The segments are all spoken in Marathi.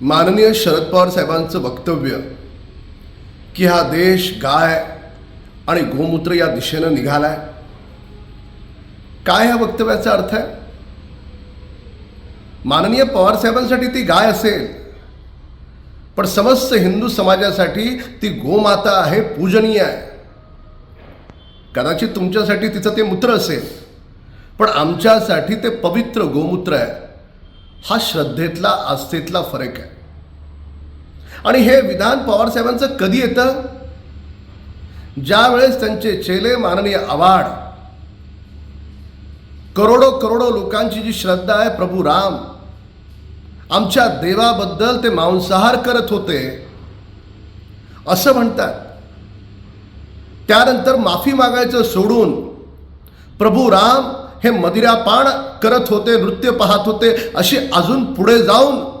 माननीय शरद पवार साहेबांचं वक्तव्य की हा देश गाय आणि गोमूत्र या दिशेनं निघालाय. काय ह्या वक्तव्याचा अर्थ आहे? माननीय पवार साहेबांसाठी ती गाय असेल पण समस्त हिंदू समाजासाठी ती गोमाता आहे पूजनीय आहे. कदाचित तुमच्यासाठी तिचं ते मूत्र असेल पण आमच्यासाठी ते पवित्र गोमूत्र आहे. हा श्रद्धेतला आस्थेतला फरक आहे. आणि हे विधान पवारसाहेबांचं कधी येतं? ज्यावेळेस त्यांचे चेले माननीय आवाड करोडो करोडो लोकांची जी श्रद्धा आहे प्रभू राम आमच्या देवाबद्दल ते मांसाहार करत होते असं म्हणतात. त्यानंतर माफी मागायचं सोडून प्रभू राम हे मदिरापान करत होते नृत्य पाहत होते अशी अजून पुढे जाऊन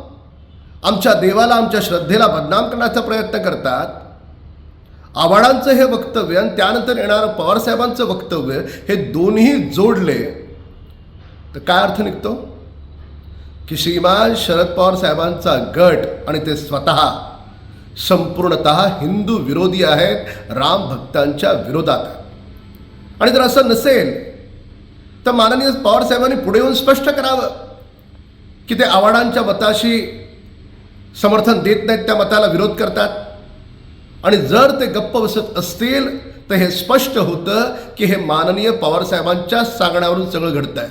आमच्या देवाला आमच्या श्रद्धेला बदनाम करण्याचा प्रयत्न करतात. आव्हाडांचं हे वक्तव्य आणि त्यानंतर येणारं पवारसाहेबांचं वक्तव्य हे दोन्ही जोडले. तर काय अर्थ निघतो? की श्रीमान शरद पवार साहेबांचा गट आणि ते स्वतः संपूर्णत हिंदू विरोधी आहेत राम भक्तांच्या विरोधात. आणि जर असं नसेल तर माननीय पवार साहेबांनी पुढे येऊन स्पष्ट करावं की ते आव्हाडांच्या मताशी समर्थन देत नाहीत त्या मताला विरोध करतात. आणि जर ते गप्प बसत असतील तर हे स्पष्ट होतं की हे माननीय पवारसाहेबांच्याच सांगण्यावरून सगळं घडतं आहे